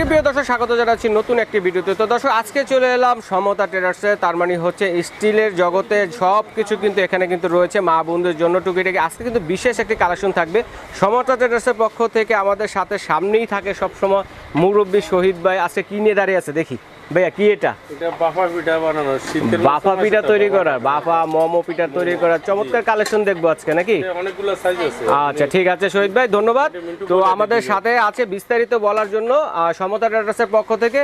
সবাইকে প্রিয় দর্শক, স্বাগত জানাচ্ছি নতুন একটি ভিডিওতে। তো দর্শক, আজকে চলে এলাম সমতা ট্রেডার্সে, তার মানে হচ্ছে স্টিলের জগতে সব কিছু কিন্তু এখানে কিন্তু রয়েছে, মা বন্ধুর জন্য টুকিটাকি। আজকে কিন্তু বিশেষ একটি কালেকশন থাকবে। সমতা ট্রেডার্সের পক্ষ থেকে আমাদের সাথে সামনেই থাকে সবসময় মুরব্বী শহীদ ভাই। আজকে কি নিয়ে দাঁড়িয়ে আছে? দেখি। ভাইয়া কি এটা? এটা বাফা পিঠা বানানো শীতের বাফা পিঠা তৈরি করার বাফা মোমো পিঠা তৈরি করার চমৎকার কালেকশন দেখব আজকে নাকি? অনেকগুলো সাইজ আছে। আচ্ছা ঠিক আছে শহীদ ভাই ধন্যবাদ। তো আমাদের সাথে আছে বিস্তারিত বলার জন্য সমতা ট্রেডার্সের পক্ষ থেকে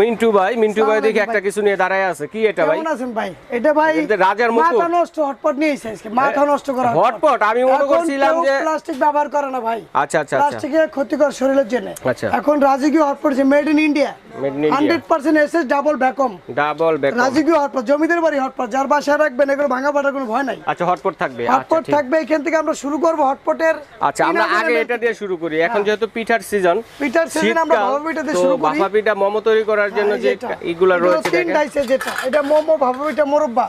মিন্টু ভাই। মিন্টু ভাই দেখি একটা কিছু নিয়ে দাঁড়ায় আছে। কি এটা ভাই? কেমন আছেন ভাই? এটা ভাই রাজার মুকুট। মাথা নষ্ট হটপট নিয়ে এসে আজকে মাথা নষ্ট করা হটপট। আমি মনে করছিলাম যে প্লাস্টিক ব্যবহার করে না ভাই। আচ্ছা আচ্ছা আচ্ছা। প্লাস্টিকে ক্ষতিকর শরীরের জন্য। আচ্ছা। এখন রাজকীয় হটপট যে made in India in India। Hundred percent SS double back double back রাজকীয় হটপট জমিদের বাড়ি হটপট যার বাসায় রাখবেন এগুলো ভাঙা ফাটার কোনো ভয় নাই। আচ্ছা হটপট থাকবে। আচ্ছা হটপট থাকবে এখান থেকে আমরা শুরু করব হটপটের। আচ্ছা আমরা আগে এটা দিয়ে শুরু করি। এখন যেহেতু পিঠার সিজন পিঠার সিজন আমরা ভাপা পিঠা দিয়ে শুরু করি। বাফা পিঠা মোমো তৈরি করার জন্য হ্যাঁ, যে এগুলো রয়েছে তিন ডাইসে যেটা। এটা মোমো ভাপা পিঠা মোরব্বা।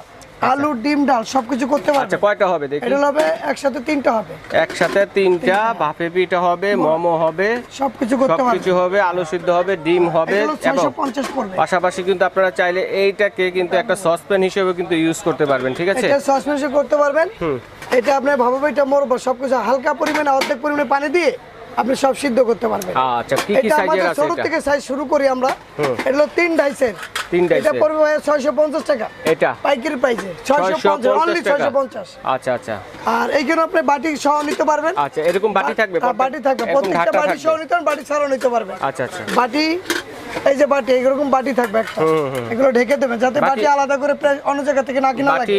আলু ডিম ডাল সবকিছু করতে পারবে। আচ্ছা কয়টা হবে দেখি? এটা হবে একসাথে তিনটা হবে। একসাথে তিনটা ভাপে পিঠা হবে মোমো হবে সবকিছু করতে পারবে। সবকিছু হবে আলু সিদ্ধ হবে ডিম হবে এগুলো এবং ছয়শো পঞ্চাশ পড়বে। পাশাপাশি কিন্তু আপনারা চাইলে এইটাকে কিন্তু একটা সসপ্যান হিসেবে কিন্তু ইউজ করতে পারবেন ঠিক আছে? এটা সসপেন্সে করতে পারবেন। এটা আপনার ভাবো এটা মরবো সবকিছু হালকা পরিমাণে অর্ধেক পরিমাণে পানি দিয়ে আপনি সব সিদ্ধ করতে পারবেন। আচ্ছা কি কি সাইজের আছে ছোট থেকে সাইজ শুরু করি আমরা। এটা হলো তিন ডাইসের তিন এটা পড়বে ভাই ছয়শো পঞ্চাশ টাকা। এটা? পাইকারি প্রাইসে ছয়শো পঞ্চাশ অনলি 650 ছয়শো পঞ্চাশ। আচ্ছা আচ্ছা। আর এইখানে আপনি বাটি সহ নিতে পারবেন। আচ্ছা এরকম বাটি থাকবে হ্যাঁ, বাটি থাকবে। প্রত্যেকটা বাটি সহ নিতে পারবেন বাটি ছাড়াও নিতে পারবেন। আচ্ছা আচ্ছা। বাটি এই যে বাটি এরকম বাটি থাকবে একটা। এগুলো ঢেকে দেবেন যাতে বাটি- আলাদা করে প্রায় অন্য জায়গা থেকে না কিনা বাটি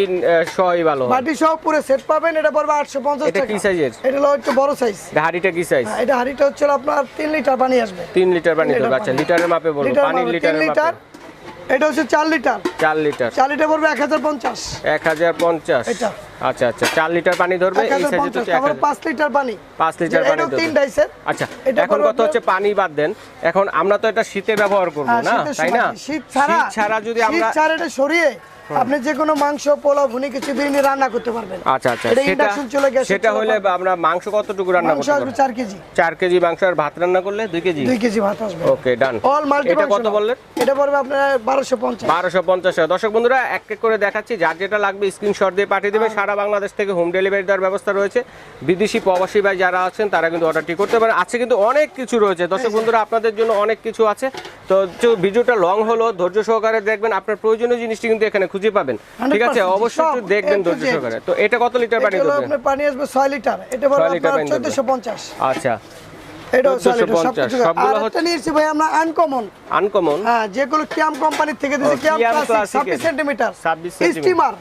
সই ভালো বাটি সহ পুরো সেট পাবেন এটা পড়বে আটশো পঞ্চাশ এটা টাকা। কি সাইজের? এটা হলো একটু বড় সাইজ এটা হাঁড়িটা কি সাইজ এটা হাঁড়িটা হচ্ছে আপনার তিন লিটার পানি আসবে। তিন লিটার পানি দেবে আচ্ছা লিটারের মাপে বলব মাপে তিন লিটারের লিটার মাপে? এটা হচ্ছে চার লিটার। চার লিটার। চার লিটার পড়বে এক হাজার পঞ্চাশ। এক হাজার পঞ্চাশ। এটা। আচ্ছা আচ্ছা। চার লিটার পানি ধরবে এই সাইজে তো পঞ্চাশ এক তারপরে হাজার- পাঁচ লিটার পানি। পাঁচ লিটার পানি তিন ডাইসের আচ্ছা এখন কথা হচ্ছে পানি বাদ দেন। এখন আমরা তো এটা শীতে ব্যবহার করব হ্যাঁ, না তাই না? শীত ছাড়া শীত ছাড়া যদি শীত ছাড়া এটা সরিয়ে আপনি যে কোনো মাংস পোলাও ভুনি কিছু দিয়ে রান্না করতে পারবেন। আচ্ছা আচ্ছা। এটা ইন্ডাকশন চলে গেছে সেটা হলে আমরা মাংস কতটুকু রান্না করতে আসবে পারব? চার কেজি। চার কেজি মাংস আর ভাত রান্না করলে দুই কেজি? দুই কেজি ভাত আসবে। ওকে ডান অল মাল্টি এটা কত বললেন? এটা পড়বে আপনার বারোশো পঞ্চাশ। বারোশো পঞ্চাশ। টাকা দর্শক বন্ধুরা এক এক করে দেখাচ্ছি। যার যেটা লাগবে স্ক্রিনশট দিয়ে পাঠিয়ে দেবে সারা বাংলাদেশ থেকে হোম ডেলিভারি দেওয়ার ব্যবস্থা রয়েছে। বিদেশি প্রবাসী ভাই যারা আছেন তারা কিন্তু অর্ডারটি করতে পারেন। আছে কিন্তু অনেক কিছু রয়েছে। দর্শক বন্ধুরা আপনাদের জন্য অনেক কিছু আছে। তো যে ভিডিওটা লং হলো ধৈর্য সহকারে দেখবেন। আপনার প্রয়োজনীয় জিনিসটি কিন্তু এখানে খুঁজে পাবেন। ঠিক আছে? অবশ্যই একটু দেখবেন ধৈর্য সহকারে। তো এটা কত লিটার পানি এটা আপনার পানি আসবে ছয় লিটার। এটা আচ্ছা। এটাও 1450 সবগুলো হচ্ছে- নিয়েছি ভাই আমরা আনকমন আনকমন হ্যাঁ যেগুলো ক্যাম কোম্পানির থেকে দিয়েছে ও, ক্লাসিক ছাব্বিশ 26 সেন্টিমিটার। স্টিমার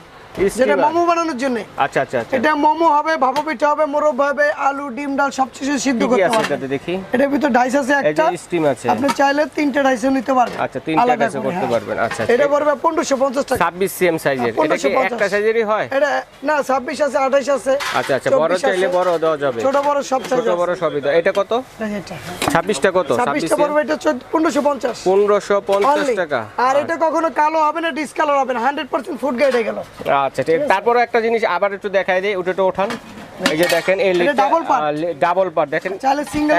যেটা মোমো বানানোর জন্য। আচ্ছা আচ্ছা আচ্ছা। এটা মোমো হবে ভাপা পিঠা হবে মোরব হবে আলু ডিম ডাল সবকিছু সিদ্ধ কি কি করতে আছে দেখি? এটার ভিতর ডাইস আছে একটা। স্টিম আছে। আপনি চাইলে তিনটে ডাইসও নিতে পারবেন। আচ্ছা, তিনটে আলাদা dice ও করে, করতে হ্যাঁ। পারবেন, আচ্ছা, এটা পড়বে পনেরোশো পঞ্চাশ টাকা। ছাব্বিশ সিএম সাইজের এটা কি একটা সাইজেরই হয়? এটা না ছাব্বিশ আছে আঠাইশ আছে আচ্ছা আচ্ছা বড় চাইলে বড় দেওয়া যাবে। ছোট বড় সব সাইজ ছোট বড় সবই দেওয়া। এটা কত? কত? পড়বে। টাকা। আর কখনো কালো হবে না ডিসকালার হবে না। ফুড হয়ে গেল। আচ্ছা ঠিক তারপরে একটা জিনিস আবার একটু দেখাই দিই ওটা ওঠান। এই যে দেখেন এই। ডাবল পার্ট দেখেন।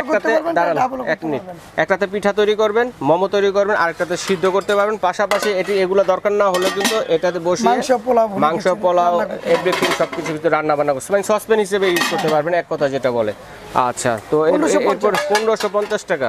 একটাতে দাঁড়ান এক মিনিট। একটাতে পিঠা তৈরি করবেন মোমো তৈরি করবেন আরেকটাতে সিদ্ধ করতে পারবেন। পাশাপাশি এটি এগুলো দরকার না হলে কিন্তু এটাতে বসিয়ে মাংস, পোলাও, মাংস পোলাও এভরিথিং সব কিছু কিন্তু রান্না বান্না করতে মানে সসপ্যান হিসেবে ইউজ করতে পারবেন এক কথা যেটা বলে। আচ্ছা তো এর- 1550 এরপর পনেরোশো পঞ্চাশ টাকা।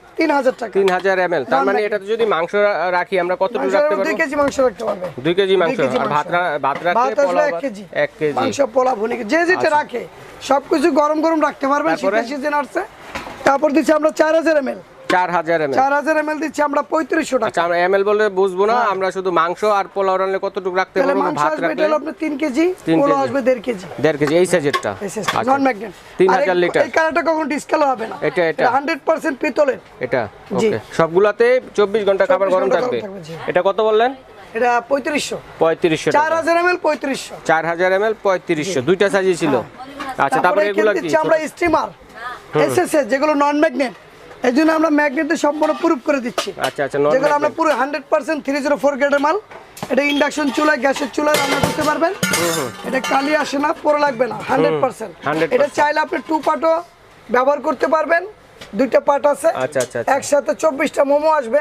তারপর দিচ্ছি মাংস রাখি আমরা চার হাজার এম এল কেজি মাংস কেজি মাংস। KG KG. যে যেটা রাখে সবকিছু গরম গরম রাখতে সিজন আসছে। তারপর আমরা 4000 ml 4000 ml দিচ্ছি আমরা 3500 আচ্ছা, বলে বুঝব না শুধু মাংস আর পোলাও রান্নালে কেজি পোলাও কেজি। এই সাইজেরটা? আচ্ছা, সবগুলাতে 24 ঘণ্টা খাবার গরম থাকবে। এটা কত বললেন? এটা 3500 3500 4000 ml 3500 4000 ml 3500 দুইটা সাইজই ছিল। আচ্ছা তারপরে এগুলা কি? আমরা স্টিমার এসএসএ যেগুলো নন ম্যাগনেট এই জন্য আমরা ম্যাগনেটে সম্পূর্ণ প্রুফ করে দিচ্ছি। আচ্ছা আচ্ছা যেগুলো আমরা পুরো hundred percent three zero four গ্রেডের মাল। এটা ইন্ডাকশন চুলায় গ্যাসের চুলায় রান্না করতে পারবেন। এটা কালি আসে না পরে লাগবে না হান্ড্রেড পার্সেন্ট এটা চাইলে আপনি টু পার্টও ব্যবহার করতে পারবেন। দুইটা পার্ট আছে। আচ্ছা একসাথে চব্বিশটা মোমো আসবে।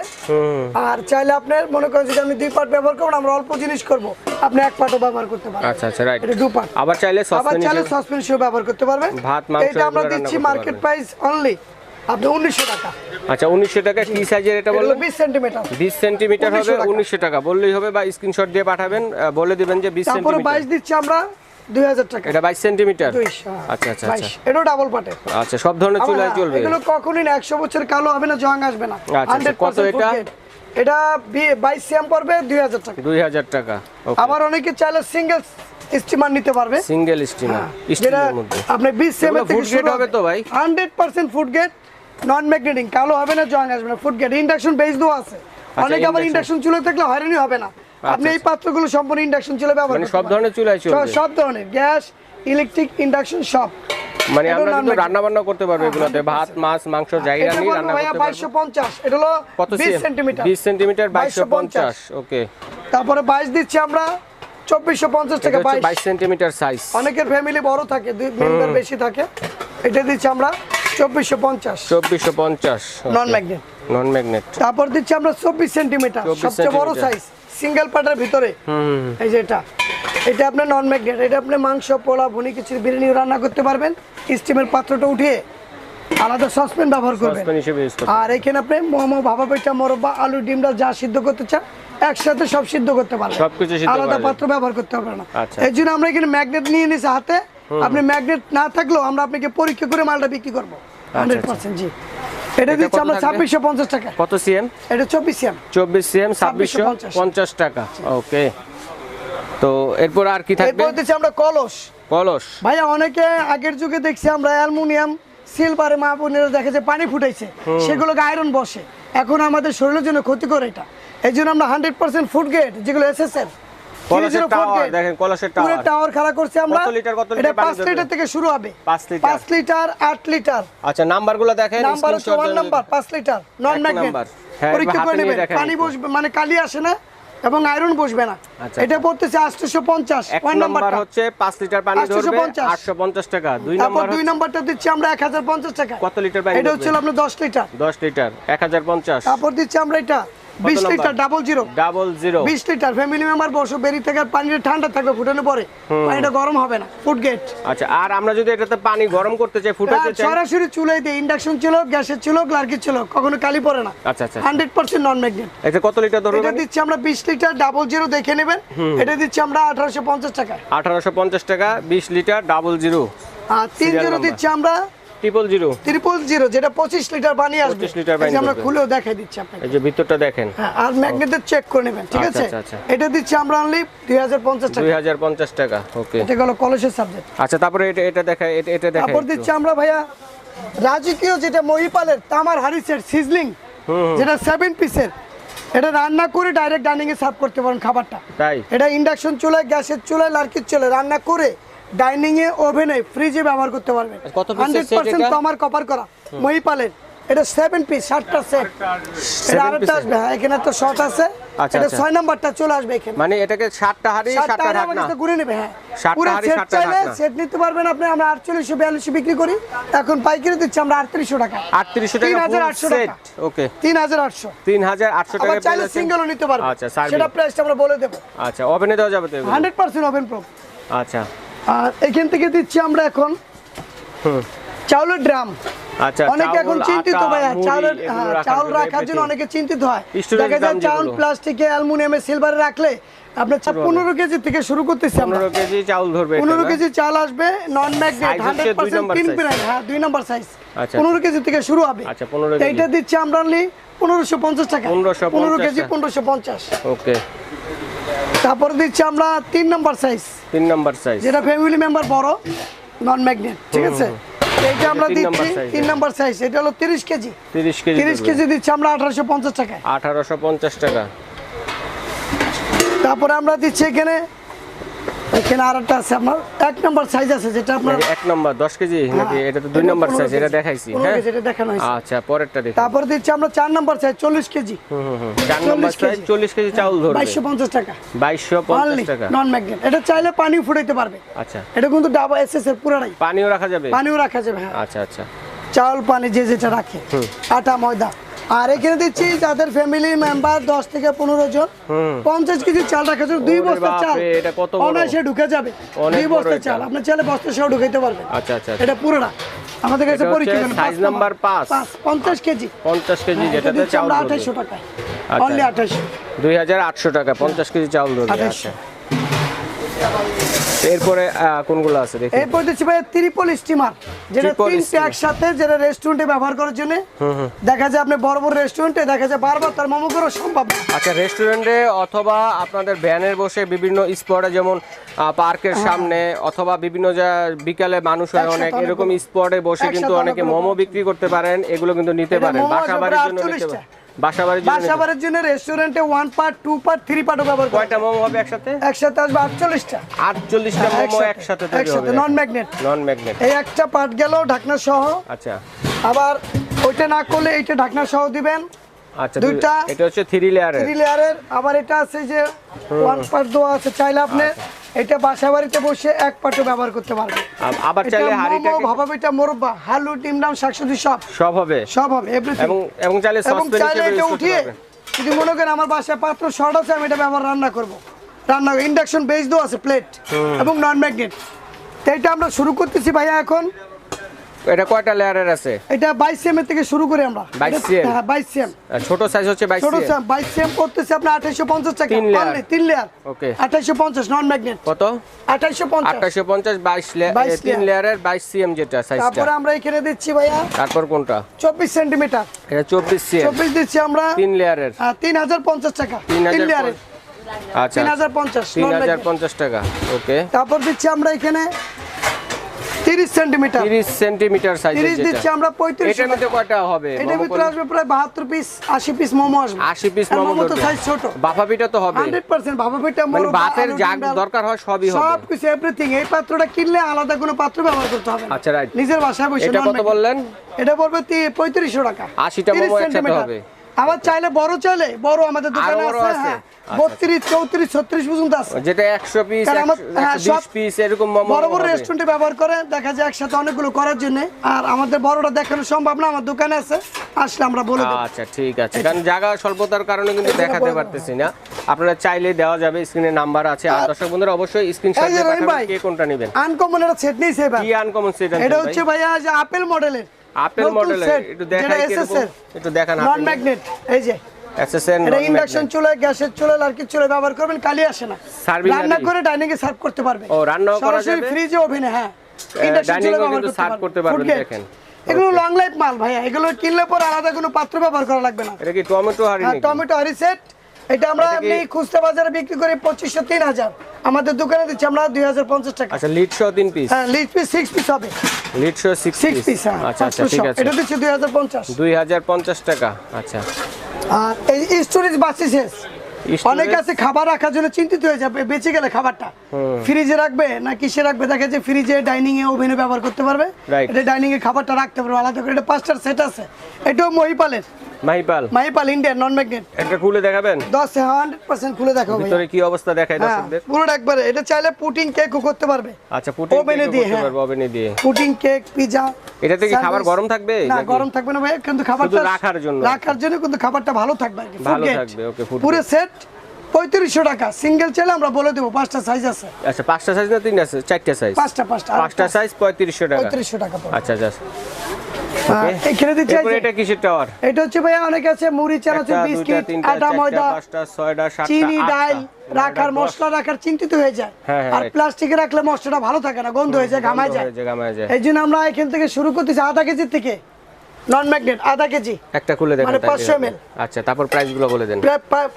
আর চাইলে আপনার মনে করেন যদি আমি দুই পার্ট ব্যবহার করব আমরা অল্প জিনিস করব। আপনি এক পার্টও ব্যবহার করতে পারবেন। আচ্ছা আচ্ছা রাইট এটা দু পার্ট আবার চাইলে আবার চাইলে সসপেন ব্যবহার করতে পারবেন। ভাত, মাংস এটা আমরা দিচ্ছি মার্কেট প্রাইস অনলি আপনি উনিশশো টাকা। আচ্ছা উনিশশো টাকা কি সাইজের এটা এটা বললেন? বিশ সেন্টিমিটার। বিশ সেন্টিমিটার হবে 1900 টাকা। টাকা। বললেই হবে বা স্ক্রিনশট দিয়ে পাঠাবেন বলে দিবেন যে তারপরে দিচ্ছি আমরা দুই হাজার টাকা। এটা বাইশ সেন্টিমিটার? আচ্ছা আচ্ছা আচ্ছা। এটাও ডাবল পাটে। আচ্ছা সব ধরনের চুলায় চলবে। এগুলো কখনই না একশো বছর কালো হবে না জং আসবে না। আচ্ছা, কত এটা? এটা বি- বাইশ সিএম পড়বে দুই হাজার টাকা। দুই হাজার টাকা আবার অনেকে চাইলে সিঙ্গেল স্টিমার নিতে পারবে। সিঙ্গেল স্টিমার যেটা মধ্যে। আপনি বিশ সিএম এগুলো food grade হবে তো ভাই? Hundred percent food grade non magnetic কালো হবে না জং আসবে না ফুড গেট ইন্ডাকশন বেস দেওয়া আছে। অনেকে আবার ইন্ডাকশন চুলে থাকলে হয়রানি হবে না। আপনি এই পাত্রগুলো সম্পূর্ণ ইন্ডাকশন চুলে ব্যবহার মানে করতে সব ধরনের চুলায় চলবে। সব- ধরনের গ্যাস ইলেকট্রিক ইন্ডাকশন সব। মানে আমরা কিন্তু রান্না বান্না করতে পারব এগুলোতে ভাত মাছ মাংস যাই রান্নি রান্না করতে পারব। পঞ্চাশ এটা হলো কত বিশ সেন্টিমিটার। বিশ সেন্টিমিটার বাইশশো 2250 ওকে। তারপরে বাইশ দিচ্ছি আমরা চব্বিশশো পঞ্চাশ এটা টাকা হচ্ছে বাইশ। বাইশ সেন্টিমিটার সাইজ অনেকের ফ্যামিলি বড় থাকে দুই মেম্বার বেশি থাকে। এটা দিচ্ছি আমরা চব্বিশশো পঞ্চাশ। চব্বিশশো পঞ্চাশ নন ম্যাগনেট নন ম্যাগনেট তারপর দিচ্ছি আমরা চব্বিশ সেন্টিমিটার সবচেয়ে বড় সাইজ সিঙ্গেল ভিতরে। এই যে এটা এটা আপনার নন ম্যাগনেট এটা আপনি মাংস পোলা ভুনি কিছু বিরিয়ানি রান্না করতে পারবেন। স্টিমের পাত্রটা উঠিয়ে আলাদা সসপ্যান ব্যবহার করবেন। আর এখানে আপনি মোমো ভাপা পেটা মোরব্বা আলু ডিম ডাল যা সিদ্ধ করতে চান একসাথে সব সিদ্ধ করতে পারবেন। সবকিছু আলাদা পাত্র ব্যবহার করতে হবে না। আচ্ছা। এই জন্য আমরা এখানে ম্যাগনেট নিয়ে নিছি হাতে। আপনি ম্যাগনেট না থাকলেও আমরা আপনাকে পরীক্ষা করে মালটা বিক্রি করব। হান্ড্রেড পার্সেন্ট জি। এটা দিচ্ছি আমরা থাকবে? ছাব্বিশশো পঞ্চাশ টাকা। কত সিএম? এটা চব্বিশ সিএম। চব্বিশ সিএম 2650 টাকা। ওকে। তো এরপর আর কি থাকবে? এরপর দিচ্ছি আমরা কলস। কলস। ভাইয়া অনেকে আগের যুগে দেখছি আমরা অ্যালুমিনিয়াম সিলভারে মা বোনেরা দেখে যে পানি ফুটাইছে। সেগুলোকে আয়রন বসে। এখন আমাদের শরীরের জন্য ক্ষতিকর এটা। এই জন্য আমরা হান্ড্রেড পার্সেন্ট ফুড গেট যেগুলো এসএসএল কলসের টাওয়ার পুরো টাওয়ার টাওয়ার খাড়া করছি আমরা। কত লিটার, কত লিটার পানি পাঁচ লিটার থেকে শুরু হবে। পাঁচ লিটার। পাঁচ লিটার আট লিটার আচ্ছা নাম্বারগুলো দেখেন নাম্বার হচ্ছে screenshot নাম্বার পাঁচ লিটার নন ম্যাগনেট পরীক্ষা করে নেবেন। পানি বসবে মানে কালি আসে না এবং আয়রন বসবে না। এটা পড়তেছে আটশোশো পঞ্চাশ এক নাম্বার হচ্ছে পাঁচ লিটার পানি ধরবে 850 আটশো পঞ্চাশ টাকা। দুই নাম্বার দুই নাম্বারটা দিচ্ছি আমরা এক হাজার পঞ্চাশ টাকা কত লিটার পানি এটা হচ্ছে আপনার দশ লিটার দশ লিটার এক হাজার পঞ্চাশ। তারপর দিচ্ছি আমরা এটা। বিশ number? Litre double zero double zero বিশ লিটার। ফ্যামিলি মেম্বার বসো বেরিয়ে থেকে পানিটা ঠান্ডা থাকবে ফুটানো পরে। পানিটা গরম হবে না ফুড গেট আচ্ছা আর আমরা যদি এটাতে পানি গরম করতে চাই ফুটাতে চাই? সরাসরি চুলাই দিয়ে ইন্ডাকশন ছিল গ্যাসের ছিল লার্কির ছিল কখনো কালি পড়ে না। আচ্ছা আচ্ছা। হান্ড্রেড পার্সেন্ট নন ম্যাগনেট এটা কত লিটার ধরবে এটা দিচ্ছি আমরা বিশ লিটার ডাবল জিরো দেখে নেবেন। এটা দিচ্ছি আমরা আঠারোশো পঞ্চাশ টাকা আঠারোশো পঞ্চাশ টাকা বিশ লিটার ডাবল জিরো আর তিন Serial জিরো number। দিচ্ছি আমরা ট্রিপল জিরো যেটা পঁচিশ লিটার পানি আসবে। লিটার পানি আমরা খুলেও দেখাই দিচ্ছি আপনাকে। এই যে ভিতরটা দেখেন। হ্যাঁ আর ম্যাগনেটের চেক করে নেবেন ঠিক আচ্ছা, আছে? আচ্ছা, আচ্ছা। এটা দিচ্ছি আমরা অনলি দুই হাজার পঞ্চাশ টাকা। দুই হাজার পঞ্চাশ টাকা ওকে এটা গেল কলেজের সাবজেক্ট আচ্ছা তারপরে এটা এটা এটা তারপর দিচ্ছি আমরা ভাইয়া রাজকীয় যেটা মহিপালের তামার হারিসের সিজলিং যেটা সেভেন পিসের এটা রান্না করে ডাইরেক্ট ডাইনিং এ সার্ভ করতে পারেন খাবারটা। তাই? এটা ইন্ডাকশন চুলায় গ্যাসের চুলায় লার্কির চুলায় রান্না করে ডাইনিং এ ওভেনে ফ্রিজে ব্যবহার করতে পারবেন হান্ড্রেড পার্সেন্ট? তামার কপার করা মহিপালের এটা সেভেন পিস সাতটা সেট এটা আরেকটা? আসবে হ্যাঁ এখানে একটা শর্ট আছে। আচ্ছা, এটা আচ্ছা। ছয় নাম্বারটা চলে আসবে এখানে। মানে এটাকে সাতটা হাড়ি সাতটা হাঁড়ি কাছে ঘুরে নেবে হ্যাঁ। পুরো সেট চাইলে। সেট নিতে পারবেন আপনি আমরা আটচল্লিশশো বিয়াল্লিশশো বিক্রি করি। এখন পাইকারি দিচ্ছি আমরা আটত্রিশশো টাকা। আটত্রিশশো টাকা তিন হাজার ফুল আটশো সেট টাকা। ওকে তিন হাজার আটশো। তিন হাজার আটশো টাকা চাইলে সিঙ্গেলও নিতে পারবেন। আচ্ছা। সেটা প্রাইসটা আমরা বলে দেবো। আচ্ছা ওভেনে দেওয়া যাবে তো? হান্ড্রেড পার্সেন্ট ওভেন প্রো আচ্ছা। আর এখান থেকে দিচ্ছি আমরা এখন চাউলের ড্রাম। আচ্ছা অনেকে এখন চিন্তিত ভাইয়া চাউলের হ্যাঁ, চাউল রাখার জন্য অনেকে চিন্তিত হয়। Storage দেখা যায় দাম চাউল প্লাস্টিকে অ্যালুমিনিয়ামে সিলভারে রাখলে আপনার পনেরো কেজি থেকে শুরু করতেছি আমরা। পনেরো কেজি চাউল ধরবে পনেরো কেজি চাল আসবে নন ম্যাগনেট হান্ড্রেড পার্সেন্ট তিন। হ্যাঁ দুই নাম্বার সাইজ আচ্ছা। পনেরো কেজি থেকে শুরু হবে। আচ্ছা, 15 তো এইটা দিচ্ছি আমরা অনলি পনেরোশো পঞ্চাশ টাকা। পনেরো কেজি পনেরোশো পঞ্চাশ। ওকে তারপরে দিচ্ছি আমরা তিন নম্বর সাইজ তিন নাম্বার সাইজ যেটা ফ্যামিলি মেম্বার বড় নন ম্যাগনেট ঠিক আছে? এইটা আমরা তিন দিচ্ছি তিন নাম্বার সাইজ এটা হলো তিরিশ কেজি। তিরিশ কেজি তিরিশ কেজি দিচ্ছি আমরা আঠারোশো পঞ্চাশ টাকায়। আঠারোশো পঞ্চাশ টাকা। তারপরে আমরা দিচ্ছি এখানে এখানে আর একটা আছে আপনার এক নম্বর সাইজ আছে যেটা আপনার এক নম্বর কেজি নাকি? হ্যাঁ, এটা তো দুই নম্বর সাইজ এটা দেখাইছি হ্যাঁ? এটা দেখানো হয়েছে। আচ্ছা পরেরটা দেখি। তারপরে দিচ্ছি আমরা চার নম্বর সাইজ চল্লিশ কেজি। হুম হুম হুম চার নম্বর সাইজ কেজি। চল্লিশ কেজি চাউল ধরবে। বাইশশো পঞ্চাশ টাকা। বাইশশো পঞ্চাশ টাকা। নন ম্যাগনেট এটা চাইলে পানি ফুটাইতে পারবে। আচ্ছা। এটা কিন্তু ডাবা এসএস এর পুরাটাই। পানিও রাখা যাবে? পানিও রাখা যাবে হ্যাঁ। আচ্ছা আচ্ছা। চাউল পানি যে যেটা রাখে। আটা ময়দা। আর এখানে দিচ্ছি যাদের ফ্যামিলি মেম্বার দশ থেকে পনেরো জন পঞ্চাশ কেজি চাল রাখার জন্য দুই বস্তা চাল। অনায়াসে ঢুকে যাবে। দুই বস্তা চাল। আপনার চালে বস্তা সহ ঢুকাইতে পারবেন। আচ্ছা আচ্ছা এটা পুরোটা। আমাদের কাছে number পাঁচ। পাঁচ পঞ্চাশ কেজি। পঞ্চাশ কেজি হ্যাঁ, যেটাতে চাউল আচ্ছা। অনলি আটশো টাকা পঞ্চাশ কেজি চাউল ধরবে আচ্ছা। এরপরে কোনগুলো আছে? দেখি। এরপর দিচ্ছি ভাই ত্রিপল স্টিমার যেটা তিনটে একসাথে যেটা রেস্টুরেন্টে ব্যবহার করার জন্য দেখা যায় আপনি বড় বড় রেস্টুরেন্টে দেখা যায় বারবার তার মোমো করা সম্ভব না। আচ্ছা রেস্টুরেন্টে অথবা আপনাদের ভ্যানের বসে বিভিন্ন স্পটে যেমন পার্কের সামনে অথবা বিভিন্ন যা বিকালে মানুষ হয় অনেক। এরকম স্পটে বসে কিন্তু অনেকে মোমো বিক্রি করতে পারেন এগুলো কিন্তু নিতে পারেন। বাসা বাড়ির জন্য নিতে পারেন। জন্য রেস্টুরেন্টে one part two part three পার্টও ব্যবহার করে কয়টা মোমো হবে একসাথে? একসাথে আসবে আটচল্লিশটা। আটচল্লিশটা মোমো একসাথে। একসাথে নন ম্যাগনেট নন ম্যাগনেট এই একটা পার্ট গেল ঢাকনা সহ। আচ্ছা। আবার ওইটা না করলে এইটা ঢাকনা সহ দিবেন। আচ্ছা দুইটা। এটা হচ্ছে থ্রি লেয়ারের থ্রি লেয়ারের আবার এটা আছে যে ওয়ান পার্ট দেওয়া আছে চাইলে আপনি আচ্ছা। এটা বাসা বাড়িতে বসে এক পাটো ব্যবহার করতে পারবে। আবার চাইলে হাড়িটাকে হাঁড়িটাকে ভাপা পিঠা মোরব্বা হালু ডিম ডাম শাকসবজি সব। সব হবে। সব হবে এভরিথিং এবং এবং চাইলে সসপ্যান চাইলে এটা উঠিয়ে যদি মনে করেন আমার বাসায় পাত্র শর্ট আছে আমি এটা ব্যবহার রান্না করব। রান্না ইন্ডাকশন বেস দেওয়া আছে প্লেট এবং নন ম্যাগনেট তো এটা আমরা শুরু করতেছি ভাইয়া এখন। এটা কয়টা লেয়ারের আছে? এটা বাইশ সিএম এর থেকে শুরু করি আমরা। 22 cm? হ্যাঁ বাইশ সিএম ছোট সাইজ হচ্ছে বাইশ ছোট বাইশ সিএম করতেছে আঠাইশো পঞ্চাশ টাকা। তিন layer। লেয়ার. আঠাইশো পঞ্চাশ নন ম্যাগনেট কত? আঠাইশো পঞ্চাশ। আটটাশো পঞ্চাশ বাইশ 22 তিন layer। লেয়ারের বাইশ সিএম যেটা সাইজটা তারপরে আমরা এখানে দিচ্ছি ভাইয়া তারপর কোনটা? চব্বিশ সেন্টিমিটার এটা চব্বিশ সিএম চব্বিশ দিচ্ছি আমরা তিন লেয়ারের হ্যাঁ, তিন হাজার পঞ্চাশ টাকা। তিন তিন হাজার লেয়ারের আচ্ছা তিন হাজার পঞ্চাশ তিন non হাজার magnet। পঞ্চাশ টাকা ওকে। তারপর দিচ্ছি আমরা এখানে তিরিশ সেন্টিমিটার। তিরিশ সেন্টিমিটার সাইজ তিরিশ দিচ্ছি আমরা পঁয়ত্রিশ। এটার মধ্যে কয়টা হবে? এটার ভিতরে আসবে প্রায় বাহাত্তর পিস আশি পিস মোমো আসবে। আশি পিস মোমো মোমো তো সাইজ ছোট। বাফা পিঠা তো হবে। হান্ড্রেড পার্সেন্ট ভাবা পিঠা মানে ভাতের যা দরকার হয় সবই হবে। সব কিছু এভরিথিং এই পাত্রটা কিনলে আলাদা কোনো পাত্র ব্যবহার করতে হবে আচ্ছা, right. নিজের বাসায় বসে এটা কত বললেন? এটা পড়বে তি- পঁয়ত্রিশশো টাকা। 80টা মোমো একসাথে হবে। আবার চাইলে বড় চাইলে বড় আমাদের দোকানে আছে? হ্যাঁ। আচ্ছা, বত্রিশ চৌত্রিশ ছত্রিশ পর্যন্ত আছে। যেটা একশো পিস কারণ আমার- হ্যাঁ, বিশ সব পিস এরকম মোমো বড় বড় রেস্টুরেন্টে ব্যবহার করে দেখা যায় একসাথে অনেকগুলো করার জন্য। আর আমাদের বড়টা দেখানো সম্ভব না আমার দোকানে আছে। আসলে আমরা বলে দেবো। আচ্ছা ঠিক আছে। কারণ জায়গা স্বল্পতার কারণে কিন্তু দেখাতে পারতেছি না। আপনারা চাইলে দেওয়া যাবে স্ক্রিনে নাম্বার আছে। আর দর্শক বন্ধুরা অবশ্যই স্ক্রিনশট দিয়ে কে কোনটা নেবেন। আনকমন একটা সেট নিয়েছে এবার। কি আনকমন সেট এটা হচ্ছে ভাইয়া যে আপেল মডেলের আপেল set, একটু দেখাই একটু দেখান নন ম্যাগনেট এই যে। এটা ইন্ডাকশন চুলায় গ্যাসের চুলায় লার্কির চুলায় ব্যবহার করবেন কালি আসে না। রান্না করে ডাইনিং এ সার্ভ করতে পারবে। ও, রান্নাও করা যাবে? ফ্রিজে ওভেনে হ্যাঁ। ইন্ডাকশন এও ব্যবহার কিন্তু করতে পারবেন, দেখেন। এগুলো লং লাইফ মাল ভাইয়া। এগুলো কিনলে পর আলাদা কোনো পাত্র ব্যবহার করা লাগবে না। এটা কি টমেটো হাড়ি সেট এটা আমরা এটা আপনি খুচরা বাজারে বিক্রি করি পঁচিশশো তিন হাজার। আমাদের দোকানে দিচ্ছি আমরা দুই হাজার পঞ্চাশ টাকা। আচ্ছা লিড সহ তিন পিস হ্যাঁ লিচ পিস সিক্স পিস হবে। সিক্স সিক্স পিস পিস আচ্ছা আচ্ছা ঠিক আছে। এটা দিচ্ছি দুই হাজার পঞ্চাশ। দুই হাজার পঞ্চাশ টাকা আচ্ছা। আর এই স্টোরেজ বাসি শেষ। অনেক আছে খাবার রাখার জন্য চিন্তিত হয়ে যাবে বেঁচে গেলে খাবারটা। ফ্রিজে রাখবে না কিসে রাখবে? দেখা যায় ফ্রিজে ডাইনিং এ ওভেনে ব্যবহার করতে পারবে। এটা ডাইনিং এ খাবারটা রাখতে পারবে আলাদা করে। এটা পাঁচটার সেট আছে। এটাও মহিপালের। Mahipal? Mahipal Indian non magnet একটা খুলে দেখাবেন? দশ হান্ড্রেড পার্সেন্ট খুলে দেখো ভাইয়া। ভিতরে কি অবস্থা দেখায় হ্যাঁ দর্শকদের? পুরোটা একবারে। এটা চাইলে পুটিং কেকও করতে পারবে। আচ্ছা পুটিং ওভেনে দিয়ে, হ্যাঁ। ওভেনে দিয়ে। পুটিং কেক পিজা এটাতে কি খাবার গরম থাকবে? না গরম থাকবে না ভাই কিন্তু খাবারটা রাখার জন্য। রাখার জন্য কিন্তু খাবারটা ভালো থাকবে ভালো থাকবে, food পুরো সেট পঁয়ত্রিশশো টাকা। সিঙ্গেল চাইলে আমরা বলে দেবো পাঁচটা সাইজ আছে। আচ্ছা পাঁচটা সাইজ না তিনটা সাইজ চারটা সাইজ পাঁচটা পাঁচটা পাঁচটা সাইজ পঁয়ত্রিশশো টাকা। পঁয়ত্রিশশো টাকা আচ্ছা আচ্ছা এখানে এরপরে এটা কিসের টাওয়ার এটা হচ্ছে অনেক আছে মুড়ি চানাচুর বিস্কিট আটা ময়দা চিনি ডাল রাখার মশলা রাখার চিন্তিত হয়ে যায়। হ্যাঁ, হ্যাঁ, আর. প্লাস্টিকে রাখলে মশলাটা ভালো থাকে না গন্ধ হয়ে যায় ঘামায় হয়ে যায়, ঘামায় যায়। এই জন্য আমরা এখান থেকে শুরু করতেছি আধা কেজির থেকে। নন ম্যাগনেট আধা কেজি। একটা খুলে দেখেন মানে 500 হবে। ml আচ্ছা তারপর প্রাইসগুলো বলে দেন।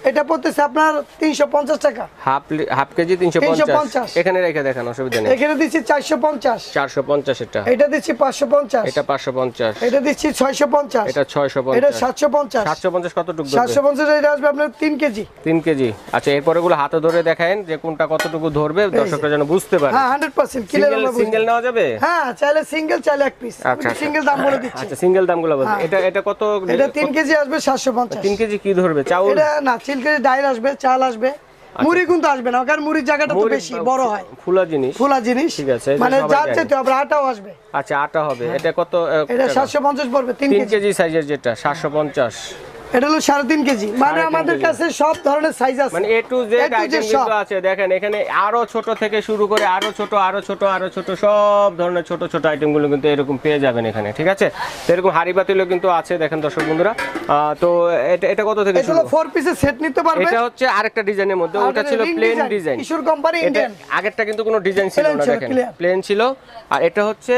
এটা পড়তেছে আপনার তিনশো পঞ্চাশ টাকা। হাফ হাফ কেজি 350 এখানে রেখে দেখেন অসুবিধা নেই। এখানে দিচ্ছি চারশো পঞ্চাশ। চারশো পঞ্চাশ এটা এটা দিচ্ছি পাঁচশো পঞ্চাশ। এটা পাঁচশো পঞ্চাশ। এটা দিচ্ছি ছয়শো পঞ্চাশ। এটা ছয়শো এটা পঞ্চাশ সাতশো পঞ্চাশ। সাতশো পঞ্চাশ কতটুকু সাতশো ধরবে পঞ্চাশ এটা আসবে আপনার তিন কেজি। তিন কেজি। আচ্ছা এরপরে গুলো হাতে ধরে দেখায়েন যে কোনটা কতটুকু ধরবে দর্শকরা যেন বুঝতে পারে। হ্যাঁ হান্ড্রেড পার্সেন্ট কিলো সিঙ্গেল নেওয়া যাবে? হ্যাঁ চাইলে সিঙ্গেল চাইলে এক পিস আচ্ছা, আচ্ছা। সিঙ্গেল দাম বলে দিচ্ছি। আচ্ছা সিঙ্গেল দামগুলো বলতে এটা এটা কত এটা তিন কেজি আসবে সাতশো পঞ্চাশ। তিন কেজি কি ধরবে? চাউল? এটা না তিন কেজি ডাইল আসবে চাল আসবে। মুড়ি কিন্তু আসবে না কারণ মুড়ির জায়গাটা তো বেশি বড় হয়। ফুলা জিনিস। ফুলা জিনিস। ঠিক আছে, মানে। আটাও আসবে। আচ্ছা আটা হবে। এটা কত এটা টাকা? সাতশো পঞ্চাশ পড়বে তিন তিন কেজি। কেজি সাইজের যেটা সাতশো পঞ্চাশ। এটা হলো সাড়ে তিন কেজি। মানে আমাদের কাছে সব ধরনের সাইজ আছে। মানে এ টু জেড আইটেম কিন্তু আছে। দেখেন এখানে আরও ছোট থেকে শুরু করে আরও ছোট আরও ছোট আরও ছোট সব ধরনের ছোট ছোট আইটেমগুলো কিন্তু এরকম পেয়ে যাবেন এখানে ঠিক আছে? তো এরকম হাড়ি পাতিলও কিন্তু আছে দেখেন দর্শক বন্ধুরা। তো এটা এটা কত থেকে এটা শুরু? হলো ফোর পিসের সেট নিতে পারবে এটা হচ্ছে আরেকটা ডিজাইনের মধ্যে ওটা ছিল প্লেন ডিজাইন ইস্যুর কোম্পানি ইন্ডিয়ান আগেরটা কিন্তু কোনো ডিজাইন ছিল না দেখেন। প্লেন ছিল। আর এটা হচ্ছে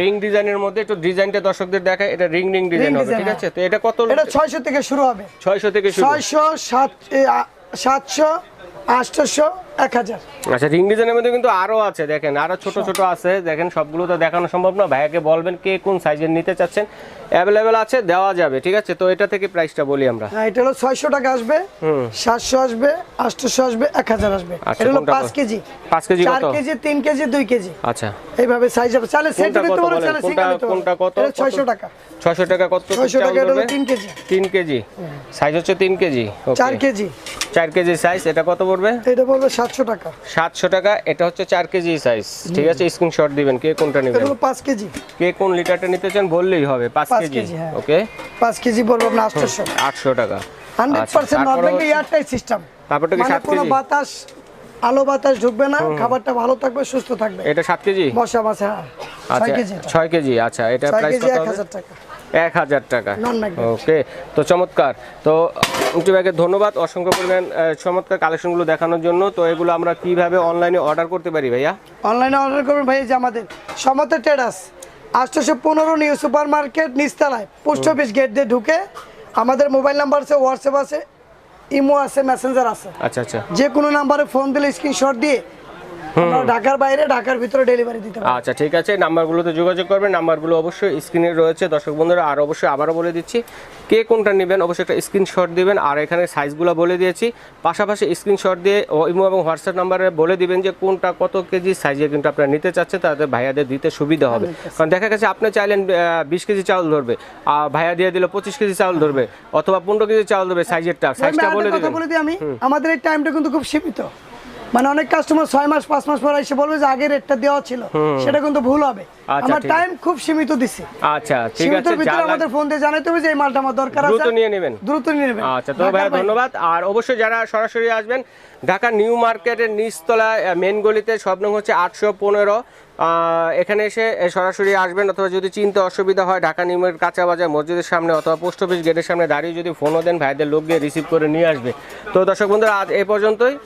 রিং ডিজাইনের মধ্যে একটু ডিজাইনটা দর্শকদের দেখায় এটা রিং রিং ডিজাইন হবে ঠিক। আছে? তো এটা কত এটা ছয়শো থেকে শুরু হবে। ছয়শো থেকে ছয়শো সাত সাতশো আটশোশো আচ্ছা রিং ডিজাইনের মধ্যে কিন্তু আরও আছে দেখেন আরও ছোট ছোট আছে দেখেন সবগুলো তো দেখানো সম্ভব না। ভাইয়াকে বলবেন কে কোন সাইজের নিতে চাচ্ছেন। অ্যাভেলেবেল আছে দেওয়া যাবে ঠিক আছে? তো এটা থেকে প্রাইসটা বলি আমরা। হ্যাঁ এটা হলো ছয়শো টাকা আসবে হুম। সাতশো আসবে আটশোশো আসবে আচ্ছা, এটা হলো কেজি। কেজি কেজি আচ্ছা। এইভাবে সাইজ হবে। চালে সেট কোনটা নিতে কত পারো বলেন? সিঙ্গেল নিতে কোনটা কত? এটা কত? ছয়শো টাকা। ছয়শো টাকা কত? টাকা এটা হলো? কেজি। কেজি। সাইজ হচ্ছে কেজি। কেজি। কেজি সাইজ এটা কত পড়বে? এটা পড়বে সাতশো টাকা। সাতশো টাকা এটা হচ্ছে চার কেজি সাইজ ঠিক আছে স্ক্রিনশট দিবেন কে কোনটা নেবেন? হলো পাঁচ কেজি। কে কোন লিটারটা নিতে চান বললেই হবে পাঁচ পাঁচ কেজি। কেজি, হ্যাঁ। ওকে পাঁচ কেজি পড়বে আপনার আটশোশো। আটশো টাকা। হান্ড্রেড আচ্ছা, পার্সেন্ট তারপরে নর্মাল হচ্ছে- এয়ারটাইট সিস্টেম তারপরটা কি মানে সাত কোনো কেজি? বাতাস আলো বাতাস ঢুকবে না খাবারটা ভালো থাকবে সুস্থ থাকবে। এটা সাত কেজি? বসা মাছে হ্যাঁ আচ্ছা কেজি এটা। কেজি আচ্ছা এটা প্রাইস কত এক হবে? হাজার টাকা। এক হাজার টাকা। ওকে তো চমৎকার। তো ভাইকে ধন্যবাদ অসংখ্য পরিমাণ চমৎকার কালেকশনগুলো দেখানোর জন্য। তো এগুলো আমরা কীভাবে অনলাইনে অর্ডার করতে পারি ভাইয়া? অনলাইনে অর্ডার করবেন ভাই এই যে আমাদের সমতা ট্রেডার্স আটশোশো পনেরো নিউ সুপার মার্কেট নিস্তালায় পোস্ট অফিস গেট দিয়ে ঢুকে আমাদের মোবাইল নাম্বার আছে হোয়াটসঅ্যাপ আছে ইমো আছে মেসেঞ্জার আছে। আচ্ছা আচ্ছা। যে কোনো নাম্বারে ফোন দিলে স্ক্রিনশট দিয়ে ঢাকার বাইরে ঢাকার ভিতরে ডেলিভারি দিতে পারি আচ্ছা ঠিক আছে। নাম্বারগুলোতে যোগাযোগ করবেন। নাম্বারগুলো অবশ্যই স্ক্রিনে রয়েছে। দর্শক বন্ধুরা আর অবশ্যই আবারও বলে দিচ্ছি কে কোনটা নেবেন অবশ্যই একটা স্ক্রিনশট দিবেন। আর এখানে সাইজগুলো বলে দিয়েছি। পাশাপাশি স্ক্রিনশট দিয়ে ইমো এবং হোয়াটসঅ্যাপ নাম্বারে বলে দিবেন যে কোনটা কত কেজি সাইজে কিন্তু আপনারা নিতে চাচ্ছেন তাদের ভাইয়াদের দিতে সুবিধা হবে। কারণ দেখা গেছে আপনি চাইলেন বিশ কেজি চাউল ধরবে আর ভাইয়া দিয়ে দিল পঁচিশ কেজি চাউল ধরবে অথবা পনেরো কেজি চাউল ধরবে সাইজেরটা আমি সাইজটা বলে দিবেন। আমি। আমাদের এই টাইমটা কিন্তু খুব সীমিত। মানে অনেক কাস্টমার ছয় মাস পাঁচ মাস পর এসে বলবে যে আগের রেটটা দেওয়া ছিল। সেটা কিন্তু ভুল হবে। আচ্ছা, আমার টাইম খুব সীমিত দিছি। আচ্ছা ঠিক আছে যা ভিতরে আমাদের ফোন দিয়ে জানাইতে হবে যে এই মালটা আমার দরকার আছে। দ্রুত নিয়ে নেবেন। দ্রুত নিয়ে নেবেন। আচ্ছা তো বাইরে। ধন্যবাদ। আর অবশ্যই যারা সরাসরি আসবেন ঢাকা নিউ মার্কেটের নিচতলায় মেন গলিতে সব নং হচ্ছে আটশো পনেরো। এখানে এসে সরাসরি আসবেন অথবা যদি চিনতে অসুবিধা হয় ঢাকা নিউ মার্কেট কাঁচা বাজার মসজিদের সামনে অথবা পোস্ট অফিস গেটের সামনে দাঁড়িয়ে যদি ফোনও দেন ভাইদের লোক গিয়ে রিসিভ করে নিয়ে আসবে। তো দর্শক বন্ধুরা আজ এ পর্যন্তই।